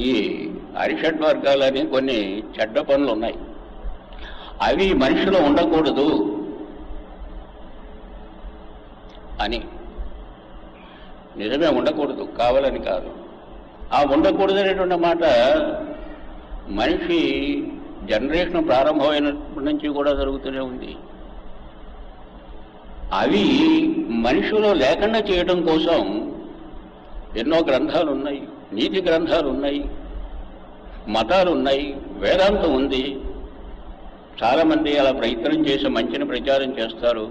ఈ అరిషడ్ వర్గాలని కొన్ని చెడ్డ పనులు ఉన్నాయి. అవి మనిషిలో ఉండకూడదు అని. నిజమే ఉండకూడదు కావాలని కాదు. ఆ ఉండకూడదు అనేటువంటి మాట మనిషి జనరేషన్ ప్రారంభమైనప్పటి నుంచి కూడా జరుగుతూనే ఉంది. అవి మనిషిలో లేకుండా చేయడం కోసం ఎన్నో గ్రంథాలు ఉన్నాయి నీతి గ్రంథాలు ఉన్నాయి మతాలు ఉన్నాయి వేదాంతం ఉంది. చాలామంది అలా ప్రయత్నం చేసి మంచిని ప్రచారం చేస్తారు.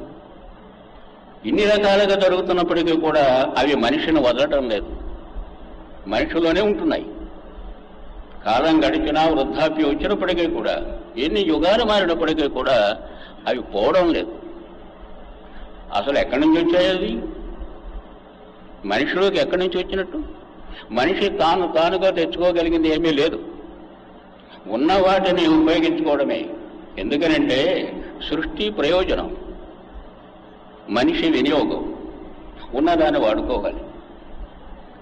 ఇన్ని రకాలుగా జరుగుతున్నప్పటికీ కూడా అవి మనిషిని వదలటం లేదు. మనిషిలోనే ఉంటున్నాయి. కాలం గడిచినా వృద్ధాప్యం వచ్చినప్పటికీ కూడా ఎన్ని యుగాలు మారినప్పటికీ కూడా అవి పోవడం లేదు. అసలు ఎక్కడి నుంచి వచ్చాయి మనిషిలోకి ఎక్కడి నుంచి వచ్చినట్టు? మనిషి తాను తానుగా తెచ్చుకోగలిగింది ఏమీ లేదు. ఉన్న వాటిని ఉపయోగించుకోవడమే. ఎందుకనంటే సృష్టి ప్రయోజనం. మనిషి వినియోగం. ఉన్నదాన్ని వాడుకోవాలి.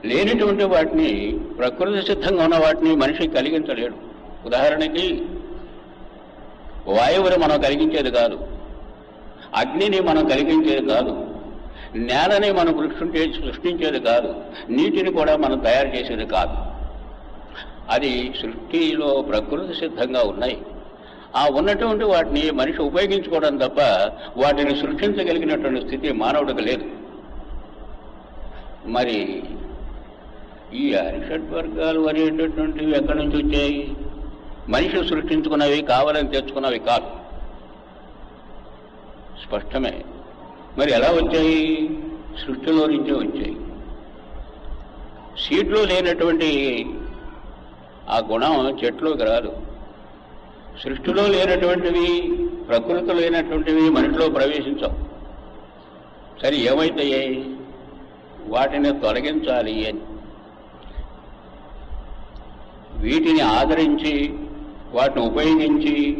లేనటువంటి వాటిని ప్రకృతి సిద్ధంగా ఉన్న వాటిని మనిషి కలిగించలేడు. ఉదాహరణకి వాయువుని మనం కలిగించేది కాదు. అగ్నిని మనం కలిగించేది కాదు. నేలని మనం సృష్టించే సృష్టించేది కాదు నీటిని కూడా మనం తయారు చేసేది కాదు. అది సృష్టిలో ప్రకృతి సిద్ధంగా ఉన్నాయి. ఆ ఉన్నటువంటి వాటిని మనిషి ఉపయోగించుకోవడం తప్ప వాటిని సృష్టించగలిగినటువంటి స్థితి మానవుడికి లేదు. మరి ఈ అరిషడ్ వర్గాలు అనేటటువంటివి ఎక్కడి నుంచి వచ్చాయి? మనిషి సృష్టించుకున్నవి కావాలని తెచ్చుకున్నవి కాదు. స్పష్టమే. మరి ఎలా వచ్చాయి? సృష్టిలో నుంచే వచ్చాయి. సీట్లో లేనటువంటి ఆ గుణం చెట్లోకి రాదు. సృష్టిలో లేనటువంటివి ప్రకృతిలో లేనటువంటివి మనిషిలో ప్రవేశించవు. సరే ఏమైతాయి? వాటిని తొలగించాలి అని. వీటిని ఆదరించి వాటిని ఉపయోగించి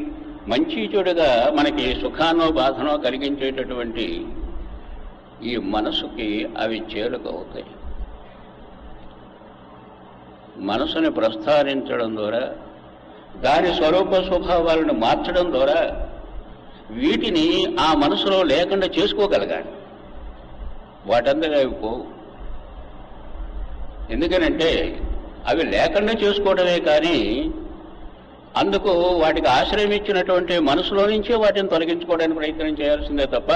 మంచి చెడుగా మనకి సుఖానో బాధనో కలిగించేటటువంటి ఈ మనసుకి అవి చేరుకవుతాయి. మనసుని ప్రస్థానించడం ద్వారా దాని స్వరూప స్వభావాలను మార్చడం ద్వారా వీటిని ఆ మనసులో లేకుండా చేసుకోగలగాలి. వాటంతగా అవి పోవు. ఎందుకనంటే అవి లేకుండా చేసుకోవడమే కానీ అందుకు వాటికి ఆశ్రయం ఇచ్చినటువంటి మనసులో నుంచే వాటిని తొలగించుకోవడానికి ప్రయత్నం చేయాల్సిందే తప్ప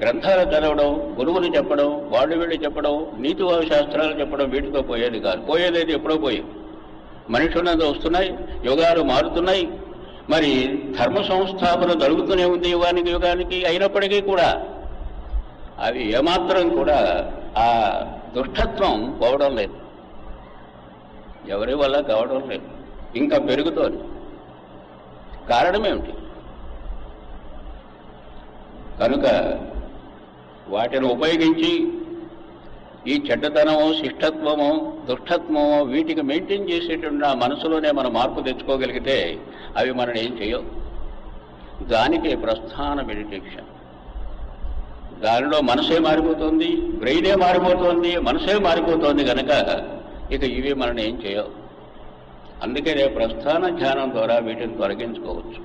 గ్రంథాలు చదవడం గురువులు చెప్పడం వాళ్ళు వీళ్ళు చెప్పడం నీతి శాస్త్రాలు చెప్పడం వీటితో పోయేది కాదు. పోయేది ఎప్పుడో పోయేది ఉన్నది వస్తున్నాయి యుగాలు మారుతున్నాయి. మరి ధర్మ సంస్థాపన జరుగుతూనే ఉంది యుగానికి యుగానికి అయినప్పటికీ కూడా అవి ఏమాత్రం కూడా ఆ దుష్టత్వం పోవడం లేదు. ఎవరి వల్ల కావడం లేదు. ఇంకా పెరుగుతోంది. కారణమేమిటి కనుక వాటిని ఉపయోగించి ఈ చెడ్డతనము శిష్టత్వము దుష్టత్వము వీటికి మెయింటైన్ చేసేటువంటి ఆ మనసులోనే మనం మార్పు తెచ్చుకోగలిగితే అవి మనం ఏం చేయవు. దానికి ప్రస్థాన మెడిటేషన్ దానిలో మనసే మారిపోతుంది బ్రెయినే మారిపోతుంది మనసే మారిపోతుంది కనుక ఇక ఇవి మనం ఏం చేయవు. అందుకనే ప్రస్థాన ధ్యానం ద్వారా వీటిని తొలగించుకోవచ్చు.